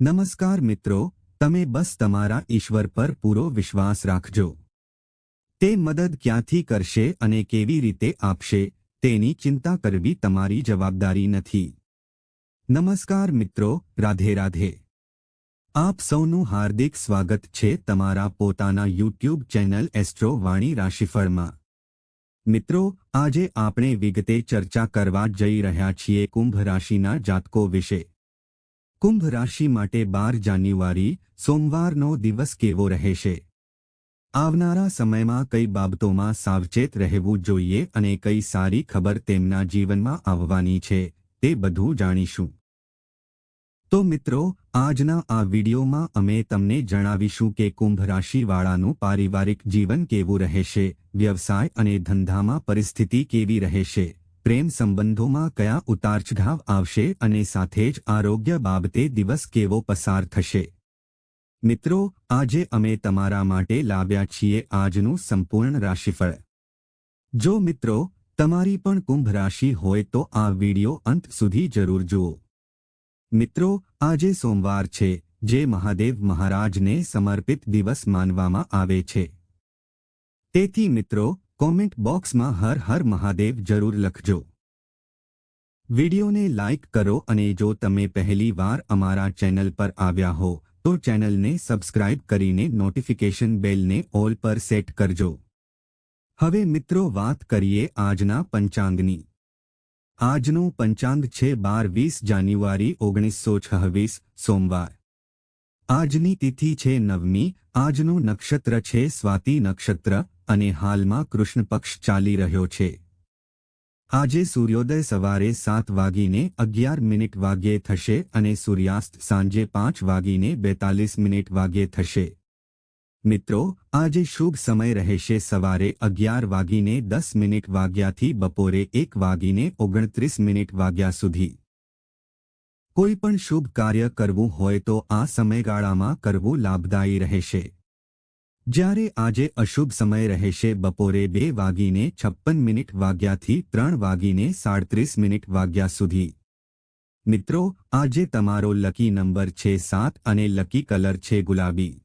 નમસ્કાર મિત્રો તમે બસ તમારા ઈશ્વર પર પૂરો વિશ્વાસ રાખજો તે મદદ ક્યાંથી કરશે અને કેવી રીતે આપશે તેની ચિંતા કરવી તમારી જવાબદારી નથી નમસ્કાર મિત્રો રાધે રાધે આપ સૌનું હાર્દિક સ્વાગત છે તમારા પોતાના યુટ્યુબ ચેનલ એસ્ટ્રો વાણી રાશિફળમાં મિત્રો આજે આપણે વિગતે ચર્ચા કરવા જઈ રહ્યા છીએ કુંભ રાશિના જાતકો વિશે કુંભ રાશિ માટે બાર જાન્યુઆરી સોમવારનો દિવસ કેવો રહેશે? આવનારા સમયમાં કઈ બાબતોમાં સાવચેત રહેવું જોઈએ અને કઈ સારી ખબર તેમના જીવનમાં આવવાની છે તે બધું જાણીશું. તો મિત્રો, આજના આ વિડીયોમાં અમે તમને જણાવીશું કે કુંભ રાશિવાળાનું પારિવારિક જીવન કેવું રહેશે, વ્યવસાય અને ધંધામાં પરિસ્થિતિ કેવી રહેશે પ્રેમ સંબંધોમાં કયા ઉતારચઢાવ આવશે અને સાથે જ આરોગ્ય બાબતે દિવસ કેવો પસાર થશે? મિત્રો, આજે અમે તમારા માટે લાવ્યા છીએ આજનું સંપૂર્ણ રાશિફળ. જો મિત્રો, તમારી પણ કુંભ રાશિ હોય તો આ વિડિયો અંત સુધી જરૂર જુઓ. મિત્રો, આજે સોમવાર છે, જે મહાદેવ મહારાજને સમર્પિત દિવસ માનવામાં આવે છે. તેથી મિત્રો કોમેન્ટ બોક્સમાં હર હર મહાદેવ જરૂર લખજો. વિડિયોને લાઇક કરો અને જો તમે પહેલી વાર અમારા ચેનલ પર આવ્યા હો, તો ચેનલને સબસ્ક્રાઇબ કરીને નોટિફિકેશન બેલને ઓલ પર સેટ કરજો. હવે મિત્રો વાત કરીએ આજના પંચાંગની. આજનું પંચાંગ છે બાર વીસ જાન્યુઆરી ઓગણીસો છવ્વીસ સોમવાર. આજની તિથિ છે નવમી, આજનું નક્ષત્ર છે સ્વાતિ નક્ષત્ર અને હાલમાં કૃષ્ણ પક્ષ ચાલી રહ્યો છે. આજે સૂર્યોદય સવારે સાત વાગીને અગિયાર મિનિટ વાગ્યે થશે અને સૂર્યાસ્ત સાંજે પાંચ વાગીને બેતાલીસ મિનિટ વાગ્યે થશે. મિત્રો, આજે શુભ સમય રહેશે સવારે અગિયાર વાગીને દસ મિનિટ વાગ્યાથી બપોરે એક વાગીને ઓગણત્રીસ મિનિટ વાગ્યા સુધી. કોઈ પણ શુભ કાર્ય કરવું હોય તો આ સમયગાળામાં કરવું લાભદાયી રહેશે. જ્યારે આજે અશુભ સમય રહેશે, બપોરે બે વાગીને છપ્પન મિનિટ વાગ્યાથી ત્રણ વાગીને સાડત્રીસ મિનિટ વાગ્યા સુધી. મિત્રો, આજે તમારો લકી નંબર છે સાત અને લકી કલર છે ગુલાબી.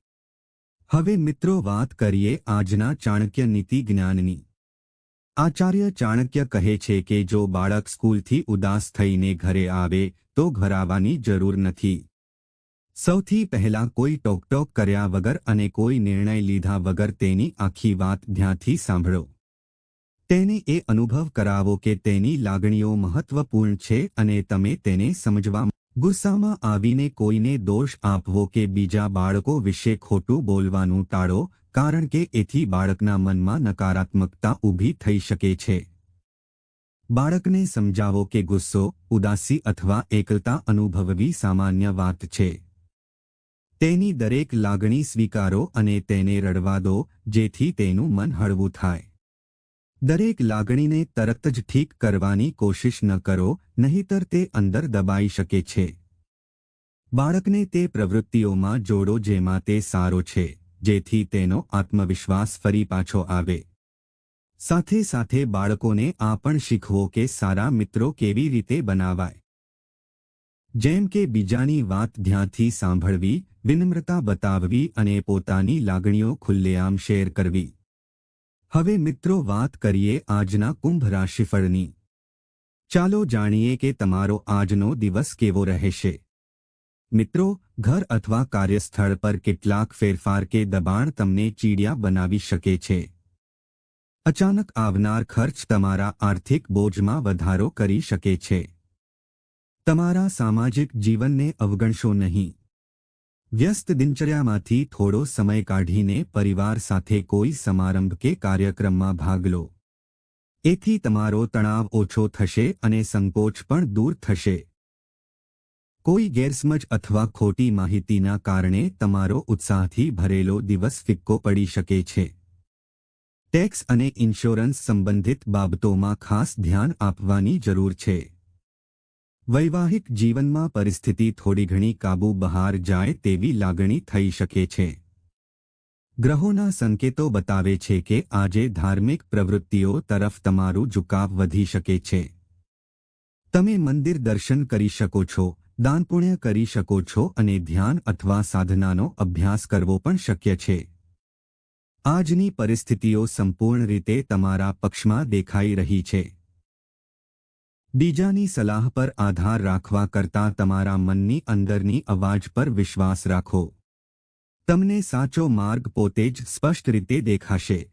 હવે મિત્રો વાત કરીએ આજના ચાણક્ય નીતિ જ્ઞાનની. આચાર્ય ચાણક્ય કહે છે કે, જો બાળક સ્કૂલથી ઉદાસ થઈને ઘરે આવે, તો ઘરાવાની જરૂર નથી. સૌથી પહેલા કોઈ ટોકટોક કર્યા વગર અને કોઈ નિર્ણય લીધા વગર તેની આખી વાત ધ્યાનથી સાંભળો. તેને એ અનુભવ કરાવો કે તેની લાગણીઓ મહત્વપૂર્ણ છે અને તમે તેને સમજવા ગુસ્સામાં આવીને કોઈને દોષ આપવો કે બીજા બાળકો વિશે ખોટું બોલવાનું ટાળો, કારણ કે એથી બાળકના મનમાં નકારાત્મકતા ઊભી થઈ શકે છે. બાળકને સમજાવો કે ગુસ્સો, ઉદાસી અથવા એકલતા અનુભવવી સામાન્ય વાત છે. તેની દરેક લાગણી સ્વીકારો અને તેને રડવા દો, જેથી તેનું મન હળવું થાય. દરેક લાગણીને તરત જ ઠીક કરવાની કોશિશ ન કરો, નહીતર તે અંદર દબાઈ શકે છે. બાળકને તે પ્રવૃત્તિઓમાં જોડો જેમાં તે સારો છે, જેથી તેનો આત્મવિશ્વાસ ફરી પાછો આવે. સાથે સાથે બાળકોને આ પણ શીખવો કે સારા મિત્રો કેવી રીતે બનાવાય. જેમ કે બીજાની વાત ધ્યાનથી સાંભળવી, વિનમ્રતા બતાવવી અને પોતાની લાગણીઓ ખુલ્લેઆમ શેર કરવી. હવે મિત્રો વાત કરીએ આજના કુંભ રાશિફળની. ચાલો જાણીએ કે તમારો આજનો દિવસ કેવો રહેશે. મિત્રો, ઘર અથવા કાર્યસ્થળ પર કેટલાક ફેરફાર કે દબાણ તમને ચીડિયા બનાવી શકે છે. અચાનક આવનાર ખર્ચ તમારા આર્થિક બોજમાં વધારો કરી શકે છે. તમારા સામાજિક જીવનને અવગણશો નહીં. વ્યસ્ત દિનચર્યામાંથી થોડો સમય કાઢીને પરિવાર સાથે કોઈ સમારંભ કે કાર્યક્રમમાં ભાગ લો. એથી તમારો તણાવ ઓછો થશે અને સંકોચ પણ દૂર થશે. કોઈ ગેરસમજ અથવા ખોટી માહિતીના કારણે તમારો ઉત્સાહથી ભરેલો દિવસ ફિક્કો પડી શકે છે. ટેક્સ અને ઇન્સ્યોરન્સ સંબંધિત બાબતોમાં ખાસ ધ્યાન આપવાની જરૂર છે. વૈવાહિક જીવનમાં પરિસ્થિતિ થોડી ઘણી કાબુ બહાર જાય તેવી લાગણી થઈ શકે છે. ગ્રહોના સંકેતો બતાવે છે કે આજે ધાર્મિક પ્રવૃત્તિઓ તરફ તમારું ઝુકાવ વધી શકે છે. તમે મંદિર દર્શન કરી શકો છો, દાન પુણ્ય કરી શકો છો અને ધ્યાન અથવા સાધનાનો અભ્યાસ કરવો પણ શક્ય છે. આજની પરિસ્થિતિઓ સંપૂર્ણ રીતે તમારા પક્ષમાં દેખાઈ રહી છે. બીજાની સલાહ પર આધાર રાખવા કરતાં તમારા મનની અંદરની અવાજ પર વિશ્વાસ રાખો. તમને સાચો માર્ગ પોતે જ સ્પષ્ટ રીતે દેખાશે.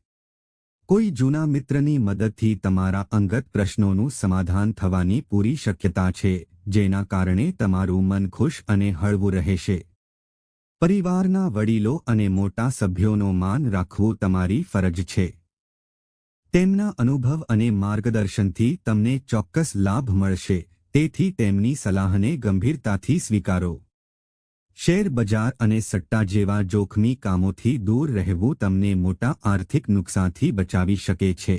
કોઈ જૂના મિત્રની મદદથી તમારા અંગત પ્રશ્નોનું સમાધાન થવાની પૂરી શક્યતા છે, જેના કારણે તમારું મન ખુશ અને હળવું રહેશે. પરિવારના વડીલો અને મોટા સભ્યોનો માન રાખવું તમારી ફરજ છે. તેમના અનુભવ અને માર્ગદર્શનથી તમને ચોક્કસ લાભ મળશે, તેથી તેમની સલાહને ગંભીરતાથી સ્વીકારો. શેર બજાર અને સટ્ટા જેવા જોખમી કામોથી દૂર રહેવું તમને મોટા આર્થિક નુકસાનથી બચાવી શકે છે.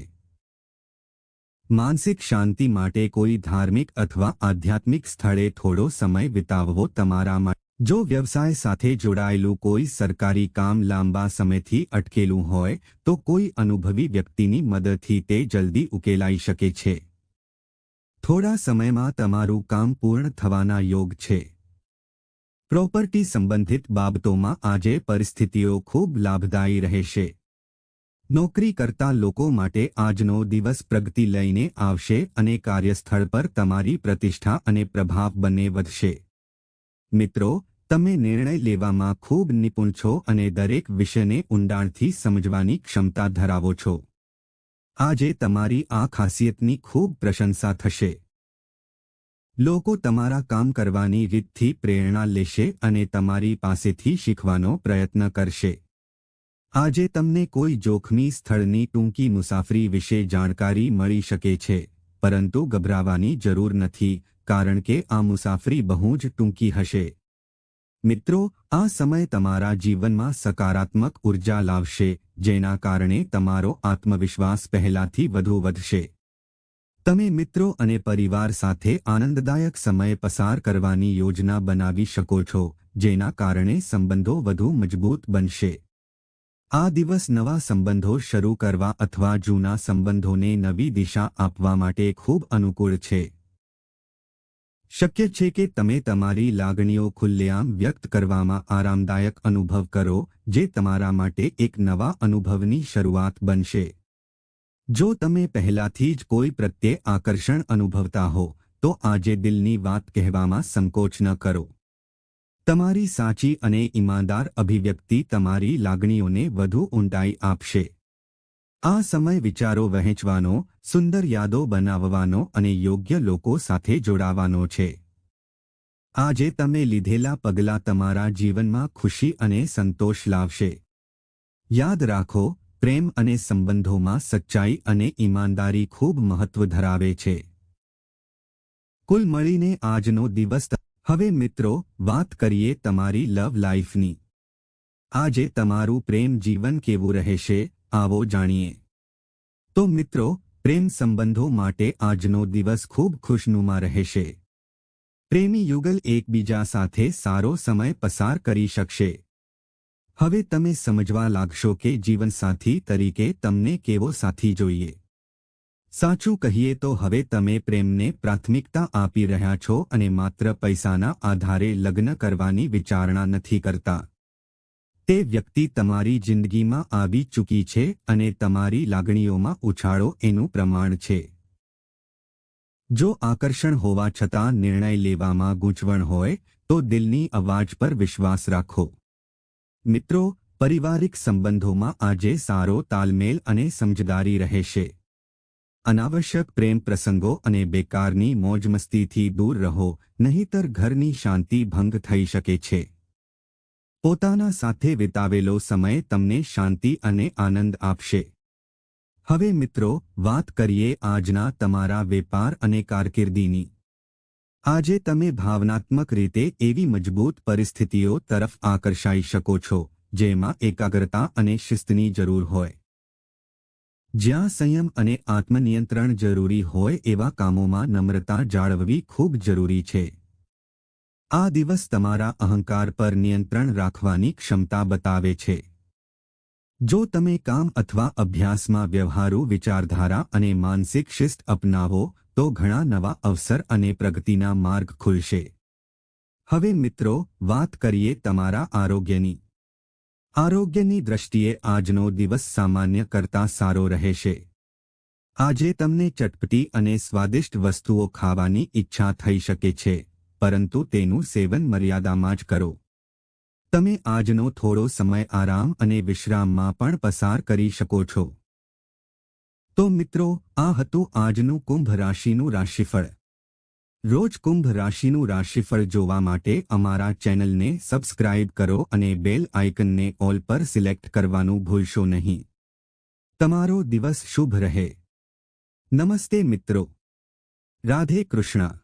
માનસિક શાંતિ માટે કોઈ ધાર્મિક અથવા આધ્યાત્મિક સ્થળે થોડો સમય વિતાવવો તમારા માટે જો વ્યવસાય સાથે જોડાયેલું કોઈ સરકારી કામ લાંબા સમયથી અટકેલું હોય, તો કોઈ અનુભવી વ્યક્તિની મદદથી તે જલ્દી ઉકેલાઈ શકે છે. થોડા સમયમાં તમારું કામ પૂર્ણ થવાના યોગ છે. પ્રોપર્ટી સંબંધિત બાબતોમાં આજે પરિસ્થિતિઓ ખૂબ લાભદાયી રહેશે. નોકરી કરતા લોકો માટે આજનો દિવસ પ્રગતિ લઈને આવશે અને કાર્યસ્થળ પર તમારી પ્રતિષ્ઠા અને પ્રભાવ બંને વધશે. મિત્રો તમે નિર્ણય લેવામાં ખૂબ નિપુણ છો અને દરેક વિષયને ઊંડાણથી સમજવાની ક્ષમતા ધરાવો છો. આજે તમારી આ ખાસિયતની ખૂબ પ્રશંસા થશે. લોકો તમારા કામ કરવાની રીતથી પ્રેરણા લેશે અને તમારી પાસેથી શીખવાનો પ્રયત્ન કરશે. આજે તમને કોઈ જોખમી સ્થળની ટૂંકી મુસાફરી વિશે જાણકારી મળી શકે છે, પરંતુ ગભરાવાની જરૂર નથી, કારણ કે આ મુસાફરી બહુ જ ટૂંકી હશે. મિત્રો, આ સમય તમારા જીવનમાં સકારાત્મક ઊર્જા લાવશે, જેના કારણે તમારો આત્મવિશ્વાસ પહેલાથી વધુ વધશે. તમે મિત્રો અને પરિવાર સાથે આનંદદાયક સમય પસાર કરવાની યોજના બનાવી શકો છો, જેના કારણે સંબંધો વધુ મજબૂત બનશે. આ દિવસ નવા સંબંધો શરૂ કરવા અથવા જૂના સંબંધોને નવી દિશા આપવા માટે ખૂબ અનુકૂળ છે. શક્ય છે કે તમે તમારી લાગણીઓ ખુલ્લેઆમ વ્યક્ત કરવામાં આરામદાયક અનુભવ કરો, જે તમારા માટે એક નવા અનુભવની શરૂઆત બનશે. જો તમે પહેલાથી જ કોઈ પ્રત્યે આકર્ષણ અનુભવતા હો, તો આજે દિલની વાત કહેવામાં સંકોચ ન કરો. તમારી સાચી અને ઈમાનદાર અભિવ્યક્તિ તમારી લાગણીઓને વધુ ઊંડાઈ આપશે. આ સમય વિચારો વહેંચવાનો, સુંદર યાદો બનાવવાનો અને યોગ્ય લોકો સાથે જોડાવાનો છે. આજે તમે લીધેલા પગલાં તમારા જીવનમાં ખુશી અને સંતોષ લાવશે. યાદ રાખો, પ્રેમ અને સંબંધોમાં સચ્ચાઈ અને ઈમાનદારી ખૂબ મહત્વ ધરાવે છે. કુલ મળીને આજનો દિવસ હવે મિત્રો, વાત કરીએ તમારી લવ લાઈફની આજે તમારું પ્રેમ જીવન કેવું રહેશે? આવો જાણીએ. તો મિત્રો, પ્રેમ સંબંધો માટે આજનો દિવસ ખૂબ ખુશનુમા રહેશે. પ્રેમી યુગલ એકબીજા સાથે સારો સમય પસાર કરી શકશે. હવે તમે સમજવા લાગશો કે જીવનસાથી તરીકે તમને કેવો સાથી જોઈએ. સાચું કહીએ તો હવે તમે પ્રેમને પ્રાથમિકતા આપી રહ્યા છો અને માત્ર પૈસાના આધારે લગ્ન કરવાની વિચારણા નથી કરતા. તે વ્યક્તિ તમારી જિંદગીમાં આવી ચૂકી છે અને તમારી લાગણીઓમાં ઉછાળો એનું પ્રમાણ છે. જો આકર્ષણ હોવા છતાં નિર્ણય લેવામાં ગૂંચવણ હોય, તો દિલની અવાજ પર વિશ્વાસ રાખો. મિત્રો, પરિવારિક સંબંધોમાં આજે સારો તાલમેલ અને સમજદારી રહેશે. અનાવશ્યક પ્રેમ પ્રસંગો અને બેકારની મોજમસ્તીથી દૂર રહો, નહીંતર ઘરની શાંતિ ભંગ થઈ શકે છે. પોતાના સાથે વિતાવેલો સમય તમને શાંતિ અને આનંદ આપશે. હવે મિત્રો, વાત કરીએ આજના તમારા વેપાર અને કારકિર્દીની. આજે તમે ભાવનાત્મક રીતે એવી મજબૂત પરિસ્થિતિઓ તરફ આકર્ષાઈ શકો છો, જેમાં એકાગ્રતા અને શિસ્તની જરૂર હોય. જ્યાં સંયમ અને આત્મનિયંત્રણ જરૂરી હોય એવા કામોમાં નમ્રતા જાળવવી ખૂબ જરૂરી છે. આ દિવસ તમારા અહંકાર પર નિયંત્રણ રાખવાની ક્ષમતા બતાવે છે. જો તમે કામ અથવા અભ્યાસમાં વ્યવહારુ વિચારધારા અને માનસિક શિસ્ત અપનાવો, તો ઘણા નવા અવસર અને પ્રગતિના માર્ગ ખુલશે. હવે મિત્રો, વાત કરીએ તમારા આરોગ્યની. આરોગ્યની દ્રષ્ટિએ આજનો દિવસ સામાન્ય કરતાં સારો રહેશે. આજે તમને ચટપટી અને સ્વાદિષ્ટ વસ્તુઓ ખાવાની ઈચ્છા થઈ શકે છે. પરંતુ તેનું સેવન મર્યાદામાં જ કરો. તમે આજનો થોડો સમય આરામ અને વિશ્રામમાં પણ પસાર કરી શકો છો. તો મિત્રો, આ હતું આજનું કુંભ રાશિનું રાશિફળ. રોજ કુંભ રાશિનું રાશિફળ જોવા માટે અમારા ચેનલને સબસ્ક્રાઇબ કરો અને બેલ આઇકનને ઓલ પર સિલેક્ટ કરવાનું ભૂલશો નહીં. તમારો દિવસ શુભ રહે. નમસ્તે મિત્રો. રાધે કૃષ્ણ.